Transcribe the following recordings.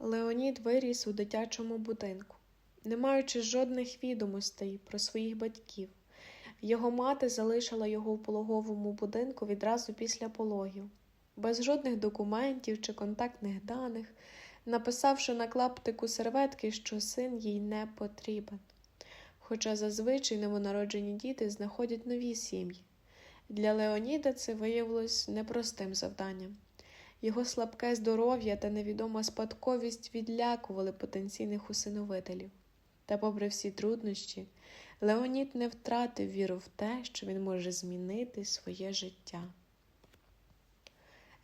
Леонід виріс у дитячому будинку, не маючи жодних відомостей про своїх батьків. Його мати залишила його в пологовому будинку відразу після пологів, без жодних документів чи контактних даних, написавши на клаптику серветки, що син їй не потрібен. Хоча зазвичай новонароджені діти знаходять нові сім'ї. Для Леоніда це виявилось непростим завданням. Його слабке здоров'я та невідома спадковість відлякували потенційних усиновителів. Та, попри всі труднощі, Леонід не втратив віру в те, що він може змінити своє життя.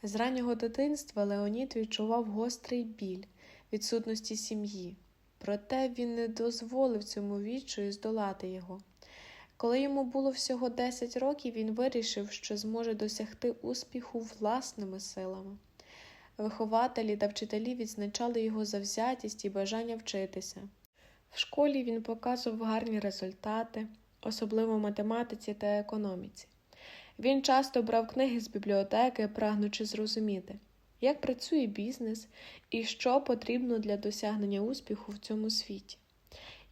З раннього дитинства Леонід відчував гострий біль відсутності сім'ї, проте він не дозволив цьому відчаю здолати його. Коли йому було всього 10 років, він вирішив, що зможе досягти успіху власними силами. Вихователі та вчителі відзначали його завзятість і бажання вчитися. В школі він показував гарні результати, особливо в математиці та економіці. Він часто брав книги з бібліотеки, прагнучи зрозуміти, як працює бізнес і що потрібно для досягнення успіху в цьому світі.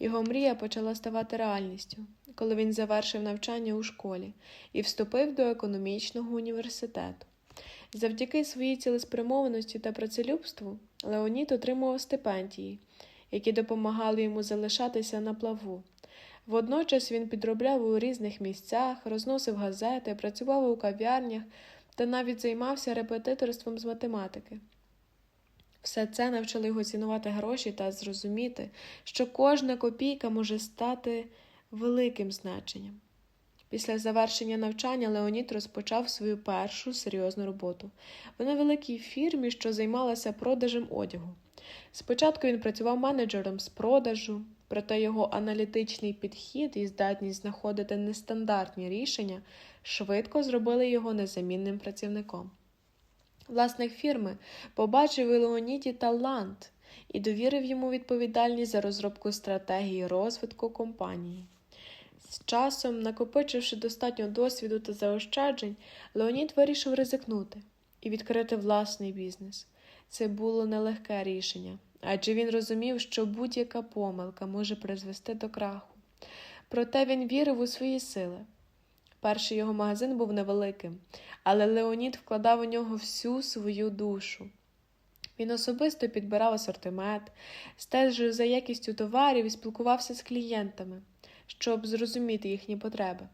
Його мрія почала ставати реальністю, коли він завершив навчання у школі і вступив до економічного університету. Завдяки своїй цілеспрямованості та працелюбству Леонід отримував стипендії, які допомагали йому залишатися на плаву. Водночас він підробляв у різних місцях, розносив газети, працював у кав'ярнях та навіть займався репетиторством з математики. Все це навчило його цінувати гроші та зрозуміти, що кожна копійка може стати великим значенням. Після завершення навчання Леонід розпочав свою першу серйозну роботу в невеликій фірмі, що займалася продажем одягу. Спочатку він працював менеджером з продажу, проте його аналітичний підхід і здатність знаходити нестандартні рішення швидко зробили його незамінним працівником. Власник фірми побачив у Леоніді талант і довірив йому відповідальність за розробку стратегії розвитку компанії. З часом, накопичивши достатньо досвіду та заощаджень, Леонід вирішив ризикнути і відкрити власний бізнес. Це було нелегке рішення, адже він розумів, що будь-яка помилка може призвести до краху. Проте він вірив у свої сили. Перший його магазин був невеликим, але Леонід вкладав у нього всю свою душу. Він особисто підбирав асортимент, стежив за якістю товарів і спілкувався з клієнтами, щоб зрозуміти їхні потреби.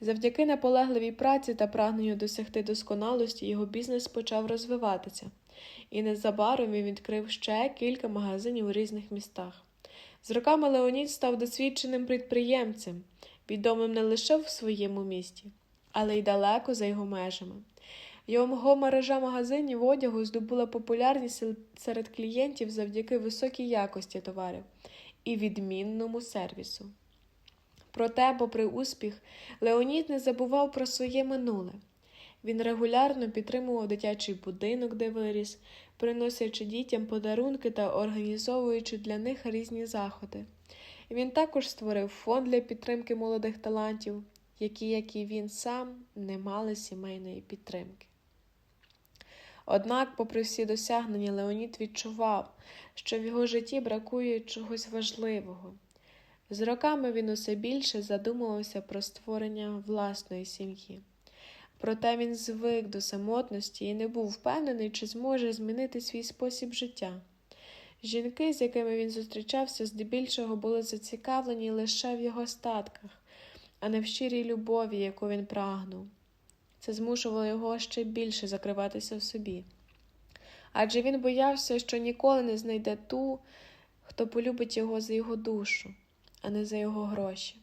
Завдяки наполегливій праці та прагненню досягти досконалості його бізнес почав розвиватися, і незабаром він відкрив ще кілька магазинів у різних містах. З роками Леонід став досвідченим підприємцем, відомим не лише в своєму місті, але й далеко за його межами. Його мережа магазинів одягу здобула популярність серед клієнтів завдяки високій якості товарів і відмінному сервісу. Проте, попри успіх, Леонід не забував про своє минуле. Він регулярно підтримував дитячий будинок, де виріс, приносячи дітям подарунки та організовуючи для них різні заходи. Він також створив фонд для підтримки молодих талантів, які, як і він сам, не мали сімейної підтримки. Однак, попри всі досягнення, Леонід відчував, що в його житті бракує чогось важливого. З роками він усе більше задумувався про створення власної сім'ї. Проте він звик до самотності і не був впевнений, чи зможе змінити свій спосіб життя. Жінки, з якими він зустрічався, здебільшого були зацікавлені лише в його статках, а не в щирій любові, яку він прагнув. Це змушувало його ще більше закриватися в собі. Адже він боявся, що ніколи не знайде ту, хто полюбить його за його душу, а не за його гроші.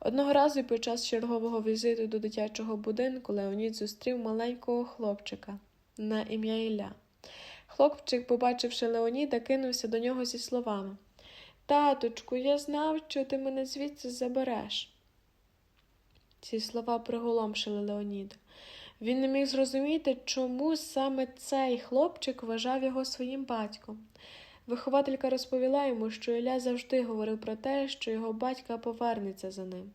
Одного разу під час чергового візиту до дитячого будинку Леонід зустрів маленького хлопчика на ім'я Ілля. Хлопчик, побачивши Леоніда, кинувся до нього зі словами Таточку, я знав, що ти мене звідси забереш. Ці слова приголомшили Леоніда. Він не міг зрозуміти, чому саме цей хлопчик вважав його своїм батьком. Вихователька розповіла йому, що Ілля завжди говорив про те, що його батька повернеться за ним,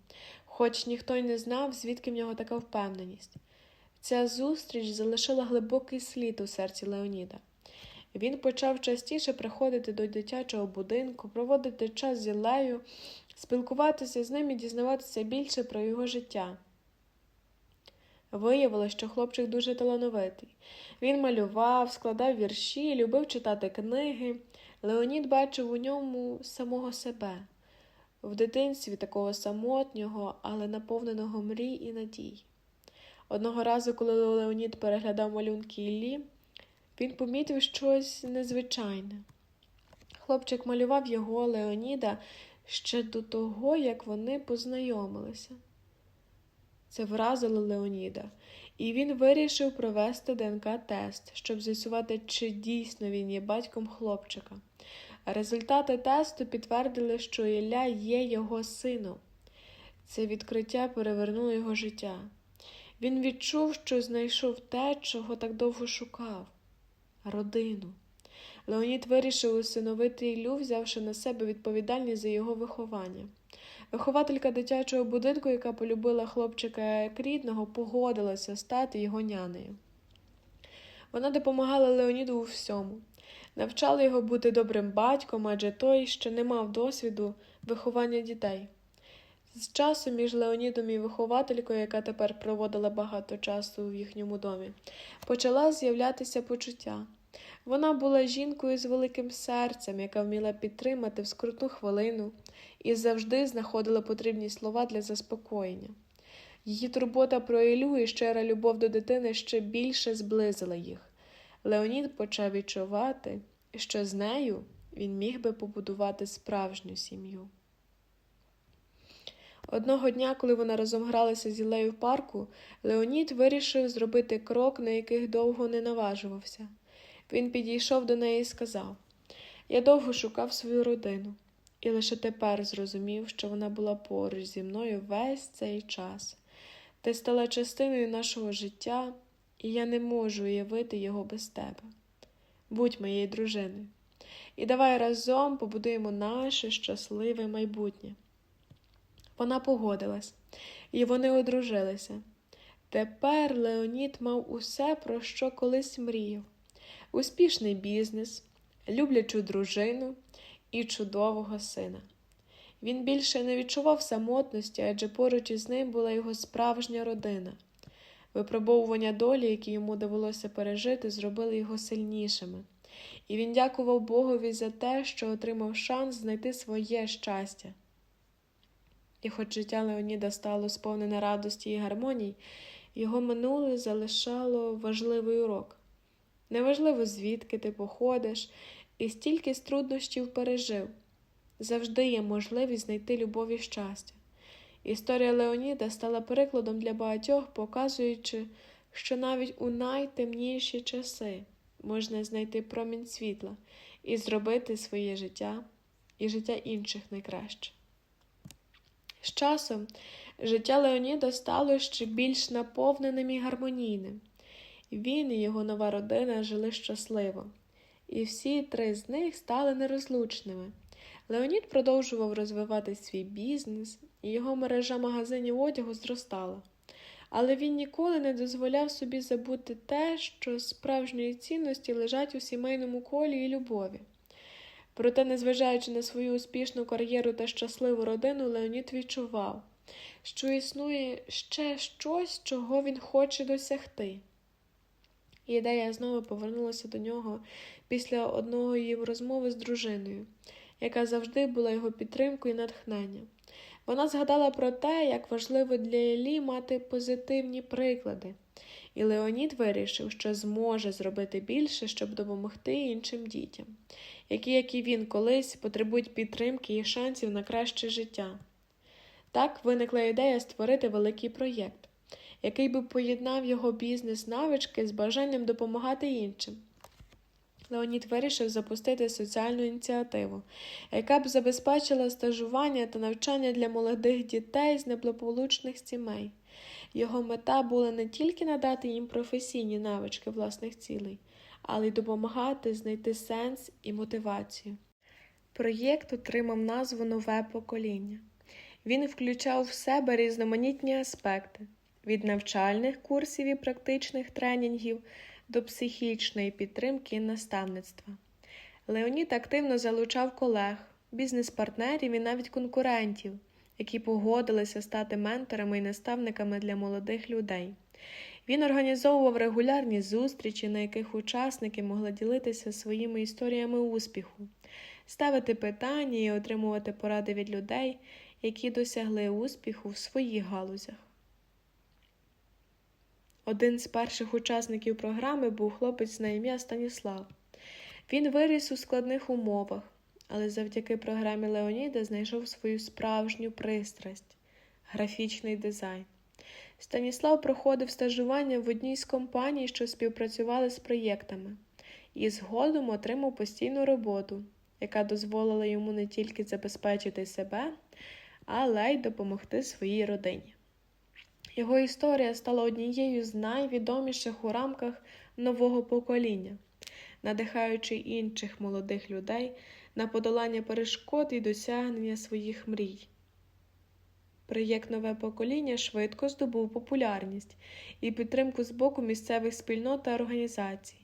хоч ніхто й не знав, звідки в нього така впевненість. Ця зустріч залишила глибокий слід у серці Леоніда. Він почав частіше приходити до дитячого будинку, проводити час з Ілею, спілкуватися з ним і дізнаватися більше про його життя. Виявилось, що хлопчик дуже талановитий. Він малював, складав вірші, любив читати книги. Леонід бачив у ньому самого себе, в дитинстві такого самотнього, але наповненого мрій і надій. Одного разу, коли Леонід переглядав малюнки Іллі, він помітив щось незвичайне. Хлопчик малював його Леоніда ще до того, як вони познайомилися. Це вразило Леоніда, і він вирішив провести ДНК-тест, щоб з'ясувати, чи дійсно він є батьком хлопчика. Результати тесту підтвердили, що Ілля є його сином. Це відкриття перевернуло його життя. Він відчув, що знайшов те, чого так довго шукав родину. Леонід вирішив усиновити Іллю, взявши на себе відповідальність за його виховання. Вихователька дитячого будинку, яка полюбила хлопчика як рідного, погодилася стати його нянею. Вона допомагала Леоніду у всьому, навчала його бути добрим батьком, адже той ще не мав досвіду виховання дітей. З часом між Леонідом і вихователькою, яка тепер проводила багато часу в їхньому домі, почала з'являтися почуття. Вона була жінкою з великим серцем, яка вміла підтримати в скрутну хвилину і завжди знаходила потрібні слова для заспокоєння. Її турбота про Ілю і щира любов до дитини ще більше зблизила їх. Леонід почав відчувати, що з нею він міг би побудувати справжню сім'ю. Одного дня, коли вона разом гралася з Ілею в парку, Леонід вирішив зробити крок, на яких довго не наважувався. Він підійшов до неї і сказав Я довго шукав свою родину, і лише тепер зрозумів, що вона була поруч зі мною весь цей час. Ти стала частиною нашого життя, і я не можу уявити його без тебе. Будь моєю дружиною, і давай разом побудуємо наше щасливе майбутнє. Вона погодилась, і вони одружилися. Тепер Леонід мав усе, про що колись мріяв успішний бізнес, люблячу дружину і чудового сина. Він більше не відчував самотності, адже поруч із ним була його справжня родина. Випробовування долі, які йому довелося пережити, зробили його сильнішими, і він дякував Богові за те, що отримав шанс знайти своє щастя. І хоч життя Леоніда стало сповнене радості і гармоній, його минуле залишало важливий урок. Неважливо, звідки ти походиш, і стільки з труднощів пережив. Завжди є можливість знайти любов і щастя. Історія Леоніда стала прикладом для багатьох, показуючи, що навіть у найтемніші часи можна знайти промінь світла і зробити своє життя і життя інших найкраще. З часом життя Леоніда стало ще більш наповненим і гармонійним. Він і його нова родина жили щасливо, і всі три з них стали нерозлучними. Леонід продовжував розвивати свій бізнес, і його мережа магазинів одягу зростала. Але він ніколи не дозволяв собі забути те, що справжньої цінності лежать у сімейному колі і любові. Проте, незважаючи на свою успішну кар'єру та щасливу родину, Леонід відчував, що існує ще щось, чого він хоче досягти. Ідея знову повернулася до нього після одного її розмови з дружиною, яка завжди була його підтримкою і натхненням. Вона згадала про те, як важливо для Елі мати позитивні приклади, і Леонід вирішив, що зможе зробити більше, щоб допомогти іншим дітям, які, як і він колись, потребують підтримки і шансів на краще життя. Так виникла ідея створити великий проєкт який би поєднав його бізнес-навички з бажанням допомагати іншим. Леонід вирішив запустити соціальну ініціативу, яка б забезпечила стажування та навчання для молодих дітей з неблагополучних сімей. Його мета була не тільки надати їм професійні навички власних цілей, але й допомагати знайти сенс і мотивацію. Проєкт отримав назву Нове покоління. Він включав в себе різноманітні аспекти від навчальних курсів і практичних тренінгів до психічної підтримки і наставництва. Леонід активно залучав колег, бізнес-партнерів і навіть конкурентів, які погодилися стати менторами і наставниками для молодих людей. Він організовував регулярні зустрічі, на яких учасники могли ділитися своїми історіями успіху, ставити питання і отримувати поради від людей, які досягли успіху в своїх галузях. Один з перших учасників програми був хлопець на ім'я Станіслав. Він виріс у складних умовах, але завдяки програмі Леоніда знайшов свою справжню пристрасть графічний дизайн. Станіслав проходив стажування в одній з компаній, що співпрацювали з проєктами, і згодом отримав постійну роботу, яка дозволила йому не тільки забезпечити себе, але й допомогти своїй родині. Його історія стала однією з найвідоміших у рамках нового покоління, надихаючи інших молодих людей на подолання перешкод і досягнення своїх мрій. Проєкт Нове покоління швидко здобув популярність і підтримку з боку місцевих спільнот та організацій.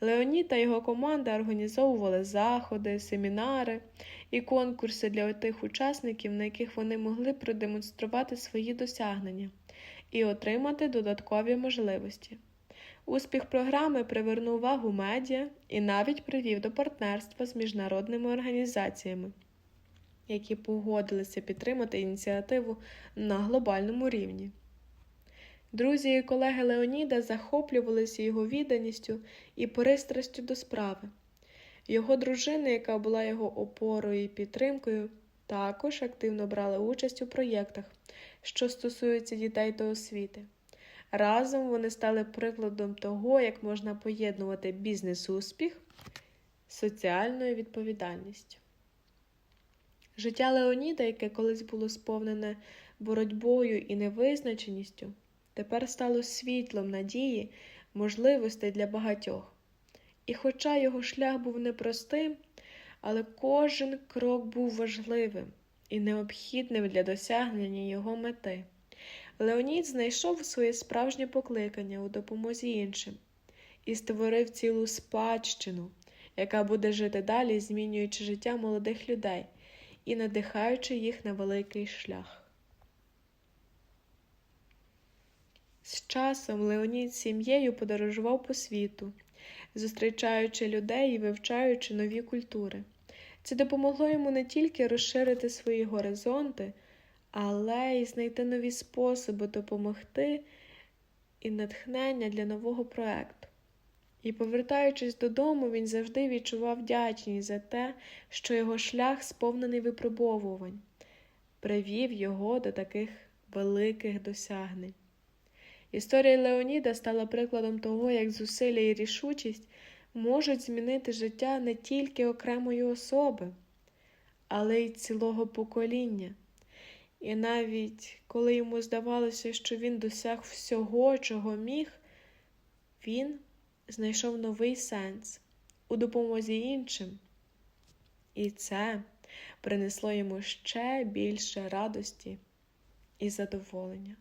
Леонід та його команда організовували заходи, семінари і конкурси для тих учасників, на яких вони могли продемонструвати свої досягнення і отримати додаткові можливості. Успіх програми привернув увагу медіа і навіть привів до партнерства з міжнародними організаціями, які погодилися підтримати ініціативу на глобальному рівні. Друзі і колеги Леоніда захоплювалися його відданістю і пристрастю до справи. Його дружина, яка була його опорою і підтримкою, також активно брала участь у проєктах, що стосуються дітей та освіти. Разом вони стали прикладом того, як можна поєднувати бізнес-успіх з соціальною відповідальністю. Життя Леоніда, яке колись було сповнене боротьбою і невизначеністю, тепер стало світлом надії, можливостей для багатьох. І хоча його шлях був непростим, але кожен крок був важливим і необхідним для досягнення його мети. Леонід знайшов своє справжнє покликання у допомозі іншим і створив цілу спадщину, яка буде жити далі, змінюючи життя молодих людей і надихаючи їх на великий шлях. З часом Леонід з сім'єю подорожував по світу, зустрічаючи людей і вивчаючи нові культури. Це допомогло йому не тільки розширити свої горизонти, але й знайти нові способи допомогти і натхнення для нового проекту. І, повертаючись додому, він завжди відчував вдячність за те, що його шлях, сповнений випробовувань, привів його до таких великих досягнень. Історія Леоніда стала прикладом того, як зусилля і рішучість можуть змінити життя не тільки окремої особи, але й цілого покоління. І навіть коли йому здавалося, що він досяг всього, чого міг, він знайшов новий сенс у допомозі іншим. І це принесло йому ще більше радості і задоволення.